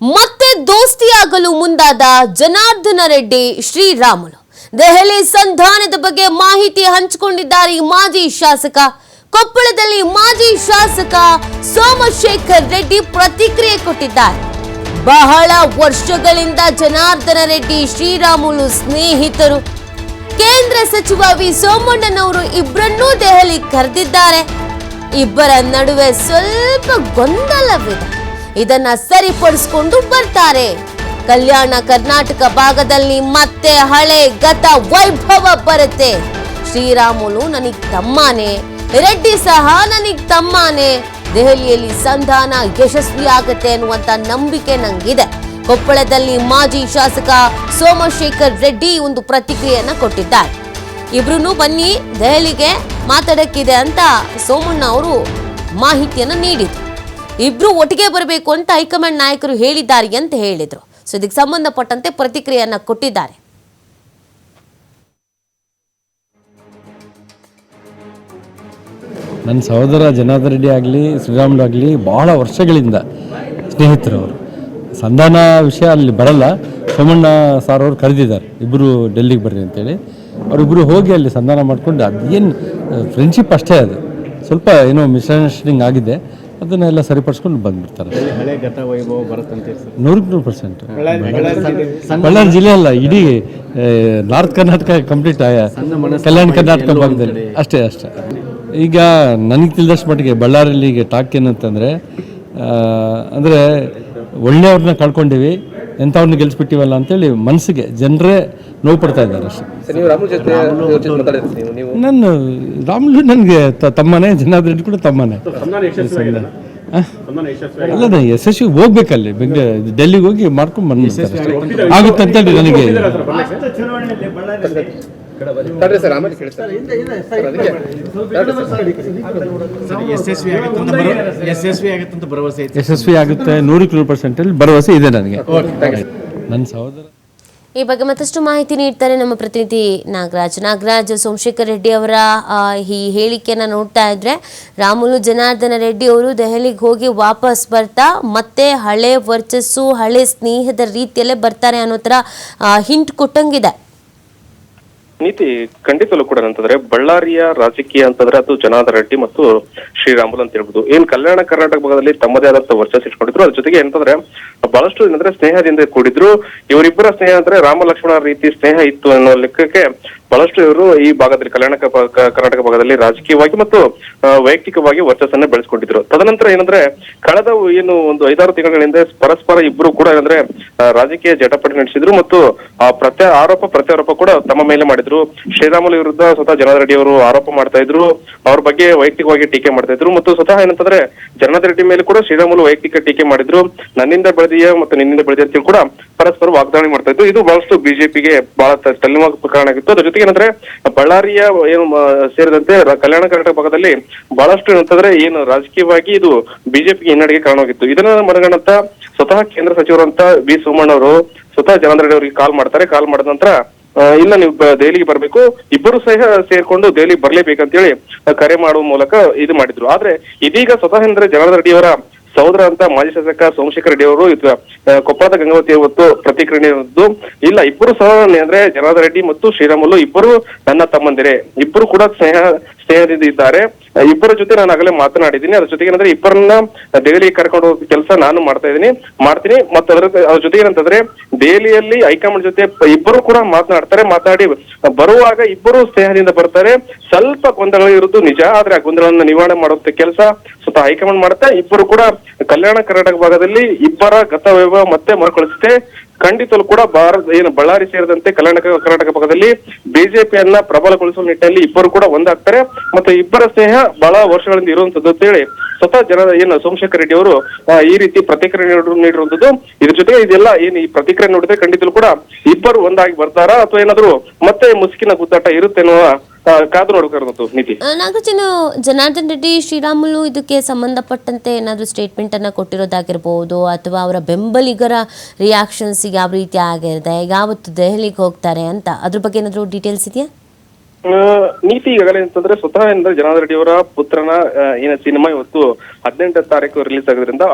ಮತ್ತೆ ದೋಸ್ತಿಯಾಗಲು ಮುಂದಾದ ಜನಾರ್ದನ ರೆಡ್ಡಿ ಶ್ರೀರಾಮುಲು. ದೆಹಲಿ ಸಂಧಾನದ ಬಗ್ಗೆ ಮಾಹಿತಿ ಹಂಚಿಕೊಂಡಿದ್ದಾರೆ ಮಾಜಿ ಶಾಸಕ. ಕೊಪ್ಪಳದಲ್ಲಿ ಮಾಜಿ ಶಾಸಕ ಸೋಮಶೇಖರ್ ರೆಡ್ಡಿ ಪ್ರತಿಕ್ರಿಯೆ ಕೊಟ್ಟಿದ್ದಾರೆ. ಬಹಳ ವರ್ಷಗಳಿಂದ ಜನಾರ್ದನ ರೆಡ್ಡಿ ಶ್ರೀರಾಮುಲು ಸ್ನೇಹಿತರು. ಕೇಂದ್ರ ಸಚಿವ ವಿ ಸೋಮಣ್ಣನವರು ಇಬ್ಬರನ್ನೂ ದೆಹಲಿ ಕರೆದಿದ್ದಾರೆ. ಇಬ್ಬರ ನಡುವೆ ಸ್ವಲ್ಪ ಗೊಂದಲವಿದೆ. ಇದನ್ನ ಸರಿಪಡಿಸಿಕೊಂಡು ಬರ್ತಾರೆ. ಕಲ್ಯಾಣ ಕರ್ನಾಟಕ ಭಾಗದಲ್ಲಿ ಮತ್ತೆ ಹಳೆ ಗತ ವೈಭವ ಬರುತ್ತೆ. ಶ್ರೀರಾಮುಲು ನನಗ್ ತಮ್ಮನೇ, ರೆಡ್ಡಿ ಸಹ ನನಗ್ ತಮ್ಮನೇ, ದೆಹಲಿಯಲ್ಲಿ ಸಂಧಾನ ಯಶಸ್ವಿ ಆಗುತ್ತೆ ಅನ್ನುವಂತ ನಂಬಿಕೆ ನಂಗಿದೆ. ಕೊಪ್ಪಳದಲ್ಲಿ ಮಾಜಿ ಶಾಸಕ ಸೋಮಶೇಖರ್ ರೆಡ್ಡಿ ಒಂದು ಪ್ರತಿಕ್ರಿಯೆಯನ್ನ ಕೊಟ್ಟಿದ್ದಾರೆ. ಇಬ್ರು ಬನ್ನಿ, ದೆಹಲಿಗೆ ಮಾತಾಡಕ್ಕಿದೆ ಅಂತ ಸೋಮಣ್ಣ ಅವರು ಮಾಹಿತಿಯನ್ನು ನೀಡಿದ್ರು. ಇಬ್ರು ಒಟ್ಟಿಗೆ ಬರಬೇಕು ಅಂತ ಹೈಕಮಾಂಡ್ ನಾಯಕರು ಹೇಳಿದ್ದಾರೆ ಅಂತ ಹೇಳಿದ್ರು. ಸೊ ಇದಕ್ಕೆ ಸಂಬಂಧಪಟ್ಟಂತೆ ಪ್ರತಿಕ್ರಿಯೆಯನ್ನ ಕೊಟ್ಟಿದ್ದಾರೆ. ನನ್ನ ಸಹೋದರ ಜನಾರ್ದನ್ ರೆಡ್ಡಿ ಆಗಲಿ, ಶ್ರೀರಾಮುಲು ಆಗಲಿ ಬಹಳ ವರ್ಷಗಳಿಂದ ಸ್ನೇಹಿತರು ಅವರು. ಸಂಧಾನ ವಿಷಯ ಅಲ್ಲಿ ಬರಲ್ಲ. ಸೋಮಣ್ಣ ಸಾರ್ ಅವರು ಕರೆದಿದ್ದಾರೆ. ಇಬ್ಬರು ಡೆಲ್ಲಿಗೆ ಬರ್ರಿ ಅಂತೇಳಿ. ಅವರಿಬ್ಬರು ಹೋಗಿ ಅಲ್ಲಿ ಸಂಧಾನ ಮಾಡ್ಕೊಂಡು ಅದೇನು ಫ್ರೆಂಡ್ಶಿಪ್ ಅಷ್ಟೇ ಅದು. ಸ್ವಲ್ಪ ಏನೋ ಮಿಸ್ಅಂಡರ್ಸ್ಟ್ಯಾಂಡಿಂಗ್ ಆಗಿದೆ. ಅದನ್ನೆಲ್ಲ ಸರಿಪಡಿಸ್ಕೊಂಡು ಬಂದ್ಬಿಡ್ತಾರೆ. ಹಳೆ ಗತ ವೈಭವ ಬರುತ್ತಂತೆ ಸರ್? ನೂರಕ್ಕೆ ನೂರು ಪರ್ಸೆಂಟ್ ಬಳ್ಳಾರಿ ಜಿಲ್ಲೆ ಅಲ್ಲ ಇಡೀ ನಾರ್ತ್ ಕರ್ನಾಟಕ ಕಂಪ್ಲೀಟ್ ಕಲ್ಯಾಣ ಕರ್ನಾಟಕ ಭಾಗದಲ್ಲಿ. ಅಷ್ಟೇ ಅಷ್ಟೇ. ಈಗ ನನಗೆ ತಿಳಿದಷ್ಟು ಮಟ್ಟಿಗೆ ಬಳ್ಳಾರಿಯಲ್ಲಿ ಈಗ ಟಾಕ್ ಏನಂತಂದರೆ ಅಂದರೆ ಒಳ್ಳೆಯವ್ರನ್ನ ಕಳ್ಕೊಂಡಿವಿ ಎಂಥವ್ರನ್ನ ಗೆಲ್ಸ್ಬಿಟ್ಟಿವಲ್ಲ ಅಂತೇಳಿ ಮನಸ್ಸಿಗೆ ಜನರೇ ನೋವು ಪಡ್ತಾ ಇದ್ದಾರೆ ಅಷ್ಟೇ. ನನ್ನ ರಾಮುಲು ನನಗೆ ತಮ್ಮನೇ ಜನಾರ್ದನ್ ರೆಡ್ಡಿ ಕೂಡ ತಮ್ಮನೇ? ಅಲ್ಲ? ಯಶಸ್ವಿ ಹೋಗ್ಬೇಕಲ್ಲಿ ಬೆಂಗಳೂರು ಡೆಲ್ಲಿಗೆ ಹೋಗಿ ಮಾಡ್ಕೊಂಡು ಯಶಸ್ವಿ ಆಗುತ್ತೆ ಅಂತ ಭರ- ಯಶಸ್ವಿ ಆಗುತ್ತೆ ಅಂತ ಭರವಸೆ ಐತೆ. ಯಶಸ್ವಿ ಆಗುತ್ತೆ ನೂರಕ್ಕೆ ನೂರು ಪರ್ಸೆಂಟಲ್ಲಿ ಭರವಸೆ ಇದೆ ನನಗೆ. ನನ್ನ ಸಹೋದರ ಈ ಬಗ್ಗೆ ಮತ್ತಷ್ಟು ಮಾಹಿತಿ ನೀಡ್ತಾರೆ ನಮ್ಮ ಪ್ರತಿನಿಧಿ ನಾಗರಾಜ್. ನಾಗರಾಜ್ ಸೋಮಶೇಖರ್ ರೆಡ್ಡಿ ಅವರ ಆ, ಈ ಹೇಳಿಕೆಯನ್ನ ನೋಡ್ತಾ ಇದ್ರೆ ರಾಮುಲು ಜನಾರ್ದನ ರೆಡ್ಡಿ ಅವರು ದೆಹಲಿಗೆ ಹೋಗಿ ವಾಪಸ್ ಬರ್ತಾ ಮತ್ತೆ ಹಳೆ ವರ್ಚಸ್ಸು ಹಳೆ ಸ್ನೇಹದ ರೀತಿಯಲ್ಲೇ ಬರ್ತಾರೆ ಅನ್ನೋ ಥರ ಹಿಂಟ್ ಕೊಟ್ಟಂಗಿದೆ. ನೀತಿ ಖಂಡಿತಲೂ ಕೂಡ ಅಂತಂದ್ರೆ ಬಳ್ಳಾರಿಯ ರಾಜಕೀಯ ಅಂತಂದ್ರೆ ಅದು ಜನಾರ್ದನ ರೆಡ್ಡಿ ಮತ್ತು ಶ್ರೀರಾಮುಲು ಅಂತ ಹೇಳ್ಬೋದು. ಏನ್ ಕಲ್ಯಾಣ ಕರ್ನಾಟಕ ಭಾಗದಲ್ಲಿ ತಮ್ಮದೇ ಆದಂತ ವರ್ಚಸ್ ಇಟ್ಕೊಂಡಿದ್ರು ಅದ್ರ ಜೊತೆಗೆ ಏನಂತಂದ್ರೆ ಬಹಳಷ್ಟು ಏನಂದ್ರೆ ಸ್ನೇಹದಿಂದ ಕೂಡಿದ್ರು. ಇವರಿಬ್ಬರ ಸ್ನೇಹ ಅಂದ್ರೆ ರಾಮ ಲಕ್ಷ್ಮಣ ರೀತಿ ಸ್ನೇಹ ಇತ್ತು ಅನ್ನೋ ಲೆಕ್ಕಕ್ಕೆ ಬಹಳಷ್ಟು ಇವರು ಈ ಭಾಗದಲ್ಲಿ ಕಲ್ಯಾಣ ಕರ್ನಾಟಕ ಭಾಗದಲ್ಲಿ ರಾಜಕೀಯವಾಗಿ ಮತ್ತು ವೈಯಕ್ತಿಕವಾಗಿ ವರ್ಚಸ್ಸನ್ನ ಬೆಳೆಸ್ಕೊಂಡಿದ್ರು. ತದನಂತರ ಏನಂದ್ರೆ, ಕಳೆದ ಏನು ಒಂದು ಐದಾರು ತಿಂಗಳ ಹಿಂದೆ ಪರಸ್ಪರ ಇಬ್ರು ಕೂಡ ಏನಂದ್ರೆ ರಾಜಕೀಯ ಜಟಾಪಟಿ ನಡೆಸಿದ್ರು ಮತ್ತು, ಆ, ಪ್ರತ್ಯ, ಆರೋಪ ಪ್ರತ್ಯಾರೋಪ ಕೂಡ ತಮ್ಮ ಮೇಲೆ ಮಾಡಿದ್ರು. ಶ್ರೀರಾಮುಲು ವಿರುದ್ಧ ಸ್ವತಃ ಜನಾರ್ದನ ರೆಡ್ಡಿ ಅವರು ಆರೋಪ ಮಾಡ್ತಾ ಇದ್ರು. ಅವ್ರ ಬಗ್ಗೆ ವೈಯಕ್ತಿಕವಾಗಿ ಟೀಕೆ ಮಾಡ್ತಾ ಇದ್ರು ಮತ್ತು ಸ್ವತಃ ಏನಂತಂದ್ರೆ, ಜನಾರ್ದನ ರೆಡ್ಡಿ ಮೇಲೆ ಕೂಡ ಶ್ರೀರಾಮುಲು ವೈಯಕ್ತಿಕ ಟೀಕೆ ಮಾಡಿದ್ರು. ನನ್ನಿಂದ ಬೆಳೆದಿಯ ಮತ್ತು ನಿನ್ನಿಂದ ಬೆಳೆದಿಯ ಅಂತೇಳಿ ಕೂಡ ಪರಸ್ಪರ ವಾಗ್ದಾಳಿ ಮಾಡ್ತಾ ಇದ್ರು. ಇದು ಬಹಳಷ್ಟು ಬಿಜೆಪಿಗೆ ಬಹಳ ತ- ತಲೆನೋವು ಕಾರಣ ಆಗಿತ್ತು. ಅದ್ರ ಜೊತೆಗೆ ಏನಂದ್ರೆ ಬಳ್ಳಾರಿಯ ಏನು ಸೇರಿದಂತೆ ಕಲ್ಯಾಣ ಕರ್ನಾಟಕ ಭಾಗದಲ್ಲಿ ಬಹಳಷ್ಟು ಏನಂತಂದ್ರೆ ಏನು ರಾಜಕೀಯವಾಗಿ ಇದು ಬಿಜೆಪಿಗೆ ಹಿನ್ನಡೆಗೆ ಕಾರಣವಾಗಿತ್ತು. ಇದನ್ನ ಮನಗಂಡಂತ ಸ್ವತಃ ಕೇಂದ್ರ ಸಚಿವರಂತ ಬಿ ಸೋಮಣ್ಣ ಅವರು, ಸ್ವತಃ ಜನಾರ್ದನ್ ರೆಡ್ಡಿ ಅವರಿಗೆ ಕಾಲ್ ಮಾಡ್ತಾರೆ. ಕಾಲ್ ಮಾಡಿದ ನಂತರ ಇಲ್ಲ ನೀವು ದೆಹಲಿಗೆ ಬರಬೇಕು. ಇಬ್ಬರು ಸಹ ಸೇರ್ಕೊಂಡು ದೆಹಲಿ ಬರ್ಲೇಬೇಕಂತ ಹೇಳಿ ಕರೆ ಮಾಡುವ ಮೂಲಕ ಇದು ಮಾಡಿದ್ರು. ಆದ್ರೆ ಇದೀಗ ಸ್ವತಃ ಅಂದ್ರೆ ಜನಾರ್ದನ್ ರೆಡ್ಡಿ ಅವರ ಸಹೋದರ ಅಂತ ಮಾಜಿ ಶಾಸಕ ಸೋಮಶೇಖರ್ ರೆಡ್ಡಿ ಅವರು ಕೊಪ್ಪಳದ ಗಂಗಾವತಿ ಇವತ್ತು ಪ್ರತಿಕ್ರಿಯೆ ಇಲ್ಲ, ಇಬ್ಬರು ಸಹ, ಅಂದ್ರೆ ಜನಾರ್ದನ್ ರೆಡ್ಡಿ ಮತ್ತು ಶ್ರೀರಾಮುಲು ಇಬ್ಬರು ನನ್ನ ತಮ್ಮಂದಿರೇ. ಇಬ್ಬರು ಕೂಡ ಸ್ನೇಹ ಆ, ಇಬ್ಬರ ಜೊತೆ ನಾನು ಆಗಲೇ ಮಾತನಾಡಿದ್ದೀನಿ. ಅದ್ರ ಜೊತೆಗೆ ಏನಂದ್ರೆ ಇಬ್ಬರನ್ನ ದೆಹಲಿಗೆ ಕರ್ಕೊಂಡು ಹೋಗೋ ಕೆಲಸ ನಾನು ಮಾಡ್ತಾ ಇದ್ದೀನಿ. ಮಾಡ್ತೀನಿ. ಮತ್ತೆ ಅದ್ರ ಅದ್ರ ಜೊತೆ ಏನಂತಂದ್ರೆ ದೆಹಲಿಯಲ್ಲಿ ಹೈಕಮಾಂಡ್ ಜೊತೆ ಇಬ್ಬರು ಕೂಡ ಮಾತನಾಡ್ತಾರೆ. ಮಾತಾಡಿ ಬರುವಾಗ ಇಬ್ಬರು ಸ್ನೇಹದಿಂದ ಬರ್ತಾರೆ. ಸ್ವಲ್ಪ ಗೊಂದಲ ಇರುವುದು ನಿಜ. ಆದ್ರೆ ಆ ಗೊಂದಲವನ್ನು ನಿವಾರಣೆ ಮಾಡುವಂತ ಕೆಲಸ ಸ್ವತಃ ಹೈಕಮಾಂಡ್ ಮಾಡುತ್ತೆ. ಇಬ್ಬರು ಕೂಡ ಕಲ್ಯಾಣ ಕರ್ನಾಟಕ ಭಾಗದಲ್ಲಿ ಇಬ್ಬರ ಗತವೈಭವ ಮತ್ತೆ ಮರುಕಳಿಸುತ್ತೆ. ಖಂಡಿತಲು ಕೂಡ ಭಾರತ ಏನು ಬಳ್ಳಾರಿ ಸೇರಿದಂತೆ ಕರ್ನಾಟಕ ಕರ್ನಾಟಕ ಪಕ್ಕದಲ್ಲಿ ಬಿಜೆಪಿಯನ್ನ ಪ್ರಬಲಗೊಳಿಸುವ ನಿಟ್ಟಿನಲ್ಲಿ ಇಬ್ಬರು ಕೂಡ ಒಂದಾಗ್ತಾರೆ. ಮತ್ತೆ ಇಬ್ಬರ ಸ್ನೇಹ ಬಹಳ ವರ್ಷಗಳಿಂದ ಇರುವಂತದ್ದು ಅಂತೇಳಿ ಸ್ವತಃ ಜನ ಏನು ಸೋಮಶೇಖರ್ ರೆಡ್ಡಿ ಅವರು ಈ ರೀತಿ ಪ್ರತಿಕ್ರಿಯೆ ನೀಡಿರು- ನೀಡಿರುವಂತದ್ದು. ಇದ್ರ ಜೊತೆಗೆ ಇದೆಲ್ಲ ಏನು ಈ ಪ್ರತಿಕ್ರಿಯೆ ನೋಡಿದ್ರೆ ಖಂಡಿತಲು ಕೂಡ ಇಬ್ಬರು ಒಂದಾಗಿ ಬರ್ತಾರಾ? ಅಥವಾ ಏನಾದ್ರು ಮತ್ತೆ ಮುಸುಕಿನ ಗುದ್ದಾಟ ಇರುತ್ತೆ ಅನ್ನುವ ಆ, ಕಾದು ನೋಡಬೇಕಾದಂತು ನೀತಿ ಆ, ನಾಗರಾಜನು ಜನಾರ್ದನ್ ರೆಡ್ಡಿ ಶ್ರೀರಾಮುಲು ಇದಕ್ಕೆ ಸಂಬಂಧಪಟ್ಟಂತೆ ಏನಾದರೂ ಸ್ಟೇಟ್ಮೆಂಟ್ ಅನ್ನ ಕೊಟ್ಟಿರೋದಾಗಿರ್ಬೋದು ಅಥವಾ ಅವರ ಬೆಂಬಲಿಗರ ರಿಯಾಕ್ಷನ್ಸ್ ಯಾವ ರೀತಿ ಆಗಿರುತ್ತೆ ಯಾವತ್ತು ದೆಹಲಿಗೆ ಹೋಗ್ತಾರೆ ಅಂತ ಅದ್ರ ಬಗ್ಗೆ ಏನಾದರೂ ಡೀಟೇಲ್ಸ್ ಇದೆಯಾ? ನೀತಿ ಈಗಾಗಲೇ ಅಂತಂದ್ರೆ ಸ್ವತಃ ಏನಂದ್ರೆ ಜನಾರ್ದನ್ ರೆಡ್ಡಿ ಅವರ ಪುತ್ರನ ಏನ ಸಿನಿಮಾ ಇವತ್ತು ಹದಿನೆಂಟು ತಾರೀಕು ರಿಲೀಸ್ ಆಗೋದ್ರಿಂದ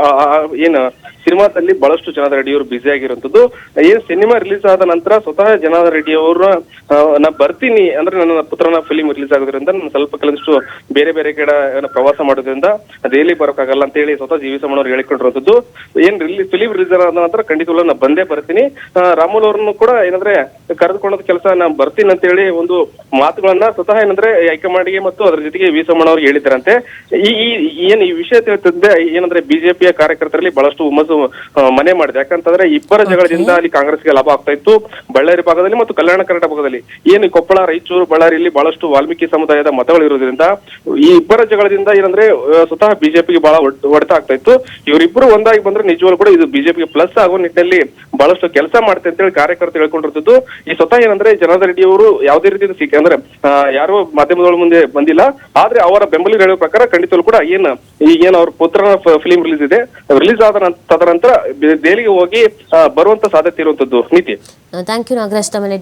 ಏನ ಸಿನಿಮಾದಲ್ಲಿ ಬಹಳಷ್ಟು ಜನಾರ್ದನ್ ರೆಡ್ಡಿ ಅವರು ಬ್ಯುಸಿ ಆಗಿರುವಂತದ್ದು. ಏನ್ ಸಿನಿಮಾ ರಿಲೀಸ್ ಆದ ನಂತರ ಸ್ವತಃ ಜನಾರ್ದನ್ ರೆಡ್ಡಿ ಅವರು ನಾ ಬರ್ತೀನಿ, ಅಂದ್ರೆ ನನ್ನ ಪುತ್ರನ ಫಿಲಿಂ ರಿಲೀಸ್ ಆಗೋದ್ರಿಂದ, ನಾನು ಸ್ವಲ್ಪ ಕೆಲವಷ್ಟು ಬೇರೆ ಬೇರೆ ಕಡೆ ಪ್ರವಾಸ ಮಾಡೋದ್ರಿಂದ ದೆಹಲಿ ಬರೋಕ್ಕಾಗಲ್ಲ ಅಂತ ಹೇಳಿ ಸ್ವತಃ ಜಿ ವಿ ಹೇಳಿಕೊಂಡಿರುವಂತದ್ದು. ಏನ್ ರಿಲೀಸ್ ಫಿಲಿಮ್ ರಿಲೀಸ್ ಆದ ನಂತರ ಖಂಡಿತವಾಗ್ಲೂ ನಾನು ಬಂದೇ ಬರ್ತೀನಿ. ರಾಮುಲ್ ಅವರನ್ನು ಕೂಡ ಏನಂದ್ರೆ ಕರೆದುಕೊಳ್ಳೋದ್ ಕೆಲಸ ನಾನು ಬರ್ತೀನಿ ಅಂತ ಹೇಳಿ ಒಂದು ಮಾತುಗಳನ್ನ ಸ್ವತಃ ಏನಂದ್ರೆ ಹೈಕಮಾಂಡ್ಗೆ ಮತ್ತು ಅದರ ಜೊತೆಗೆ ವಿ ಸೋಮಣ್ಣವ್ರಿಗೆ ಹೇಳಿದ್ರಂತೆ ಈ ಈ- ಏನ್ ಈ ವಿಷಯ ತಿಳಿತಂದ್ರೆ ಏನಂದ್ರೆ ಬಿಜೆಪಿಯ ಕಾರ್ಯಕರ್ತರಲ್ಲಿ ಬಹಳಷ್ಟು ಹುಮ್ಮಸ್ಸು ಮನೆ ಮಾಡಿದೆ. ಯಾಕಂತಂದ್ರೆ ಇಬ್ಬರ ಜಗಳದಿಂದ ಅಲ್ಲಿ ಕಾಂಗ್ರೆಸ್ಗೆ ಲಾಭ ಆಗ್ತಾ ಇತ್ತು. ಬಳ್ಳಾರಿ ಭಾಗದಲ್ಲಿ ಮತ್ತು ಕಲ್ಯಾಣ ಕರ್ನಾಟಕ ಭಾಗದಲ್ಲಿ. ಏನು ಕೊಪ್ಪಳ ರಾಯಚೂರು ಬಳ್ಳಾರಿಯಲ್ಲಿ ಬಹಳಷ್ಟು ವಾಲ್ಮೀಕಿ ಸಮುದಾಯದ ಮತಗಳು ಇರೋದ್ರಿಂದ ಈ ಇಬ್ಬರ ಜಗಳದಿಂದ ಏನಂದ್ರೆ ಸ್ವತಃ ಬಿಜೆಪಿಗೆ ಬಹಳ ಹೊಡೆತ ಆಗ್ತಾ ಇತ್ತು. ಇವರಿಬ್ಬರು ಒಂದಾಗಿ ಬಂದ್ರೆ ನಿಜವಾಗ್ಲೂ ಕೂಡ ಇದು ಬಿಜೆಪಿಗೆ ಪ್ಲಸ್ ಆಗೋ ನಿಟ್ಟಿನಲ್ಲಿ ಬಹಳಷ್ಟು ಕೆಲಸ ಮಾಡುತ್ತೆ ಅಂತ ಹೇಳಿ ಕಾರ್ಯಕರ್ತರು ಹೇಳ್ಕೊಂಡಿರ್ತದ್ದು ಈ ಸ್ವತಃ ಏನಂದ್ರೆ ಜನಾರ್ದನ್ ರೆಡ್ಡಿ ಅವರು ಯಾವುದೇ ಸಿಕ್ಕ ಅಂದ್ರೆ ಯಾರೋ ಮಾಧ್ಯಮದೊಳ ಮುಂದೆ ಬಂದಿಲ್ಲ. ಆದ್ರೆ ಅವರ ಬೆಂಬಲಿಗರು ಹೇಳುವ ಪ್ರಕಾರ ಖಂಡಿತವೂ ಕೂಡ ಏನ್ ಈಗ ಏನ್ ಅವ್ರ ಪುತ್ರನ ಫಿಲಿಂ ರಿಲೀಸ್ ಇದೆ. ರಿಲೀಸ್ ಆದ ನಂತರ ತದನಂತರ ದೆಹಲಿಗೆ ಹೋಗಿ ಬರುವಂತ ಸಾಧ್ಯತೆ ಇರುವಂತದ್ದು ನೀತಿ. Thank you Nagaraj. ತಮ್ಮ